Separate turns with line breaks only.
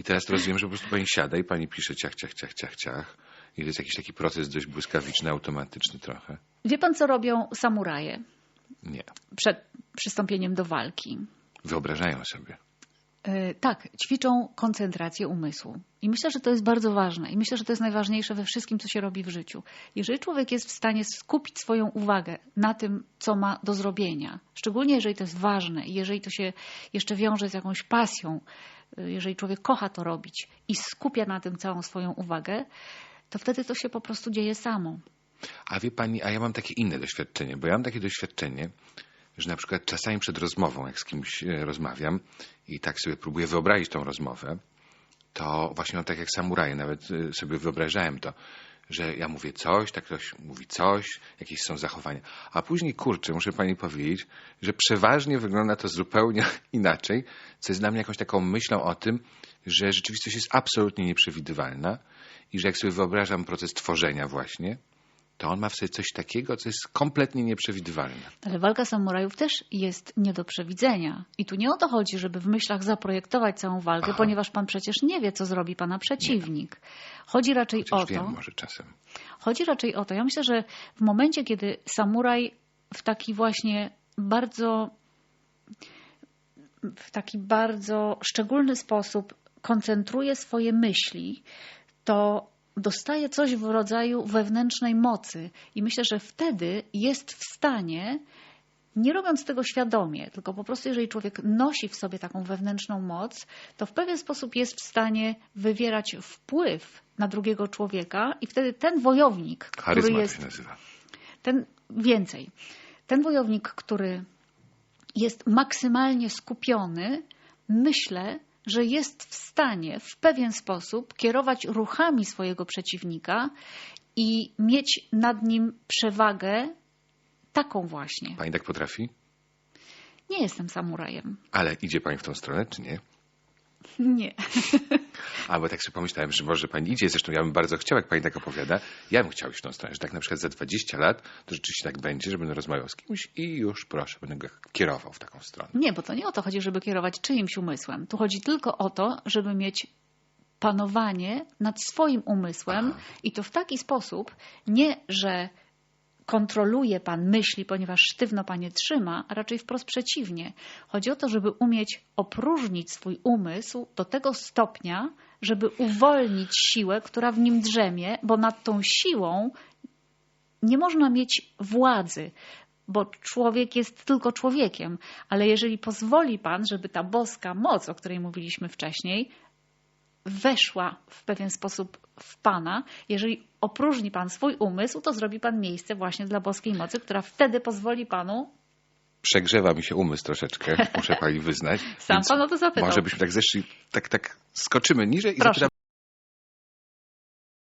I teraz to rozumiem, że po prostu pani siada i pani pisze ciach, ciach, ciach, ciach, ciach. I to jest jakiś taki proces dość błyskawiczny, automatyczny trochę.
Wie pan, co robią samuraje
Nie.
przed przystąpieniem do walki?
Wyobrażają sobie.
E, Tak, ćwiczą koncentrację umysłu. I myślę, że to jest bardzo ważne. I myślę, że to jest najważniejsze we wszystkim, co się robi w życiu. Jeżeli człowiek jest w stanie skupić swoją uwagę na tym, co ma do zrobienia, szczególnie jeżeli to jest ważne i jeżeli to się jeszcze wiąże z jakąś pasją, y, jeżeli człowiek kocha to robić i skupia na tym całą swoją uwagę, to wtedy to się po prostu dzieje samo.
A wie pani, a ja mam takie inne doświadczenie, bo ja mam takie doświadczenie, że na przykład czasami przed rozmową, jak z kimś e, rozmawiam i tak sobie próbuję wyobrazić tą rozmowę, to właśnie mam tak jak samuraje, nawet e, sobie wyobrażałem to, że ja mówię coś, tak ktoś mówi coś, jakieś są zachowania. A później, kurczę, muszę pani powiedzieć, że przeważnie wygląda to zupełnie inaczej, co jest dla mnie jakąś taką myślą o tym, że rzeczywistość jest absolutnie nieprzewidywalna i że jak sobie wyobrażam proces tworzenia właśnie, to on ma w sobie coś takiego, co jest kompletnie nieprzewidywalne.
Ale walka samurajów też jest nie do przewidzenia. I tu nie o to chodzi, żeby w myślach zaprojektować całą walkę,
Aha.
ponieważ pan przecież nie wie, co zrobi pana przeciwnik. Chodzi raczej
Chociaż
o to,
wiem może czasem.
chodzi raczej o to. Ja myślę, że w momencie, kiedy samuraj w taki właśnie bardzo w taki bardzo szczególny sposób koncentruje swoje myśli, to dostaje coś w rodzaju wewnętrznej mocy. I myślę, że wtedy jest w stanie, nie robiąc tego świadomie, tylko po prostu jeżeli człowiek nosi w sobie taką wewnętrzną moc, to w pewien sposób jest w stanie wywierać wpływ na drugiego człowieka i wtedy ten wojownik, który
Charyzma
jest
się nazywa.
ten więcej. Ten wojownik, który jest maksymalnie skupiony, myślę, że jest w stanie w pewien sposób kierować ruchami swojego przeciwnika i mieć nad nim przewagę taką właśnie.
Pani tak potrafi?
Nie jestem samurajem.
Ale idzie pani w tą stronę, czy nie?
Nie.
A bo tak sobie pomyślałem, że może pani idzie. Zresztą ja bym bardzo chciał, jak pani tak opowiada, ja bym chciał iść w tą stronę, że tak na przykład za 20 lat to rzeczywiście tak będzie, że będę rozmawiał z kimś i już proszę, będę go kierował w taką stronę.
Nie, bo to nie o to chodzi, żeby kierować czyimś umysłem. Tu chodzi tylko o to, żeby mieć panowanie nad swoim umysłem i to w taki sposób, nie, że kontroluje pan myśli, ponieważ sztywno panie trzyma, a raczej wprost przeciwnie. Chodzi o to, żeby umieć opróżnić swój umysł do tego stopnia, żeby uwolnić siłę, która w nim drzemie, bo nad tą siłą nie można mieć władzy, bo człowiek jest tylko człowiekiem, ale jeżeli pozwoli Pan, żeby ta boska moc, o której mówiliśmy wcześniej, weszła w pewien sposób w Pana, jeżeli opróżni Pan swój umysł, to zrobi Pan miejsce właśnie dla boskiej mocy, która wtedy pozwoli Panu,
Przegrzewa mi się umysł troszeczkę, muszę pani wyznać.
sam Pan o to zapytał.
Może byśmy tak zeszli, tak, tak skoczymy niżej i
Proszę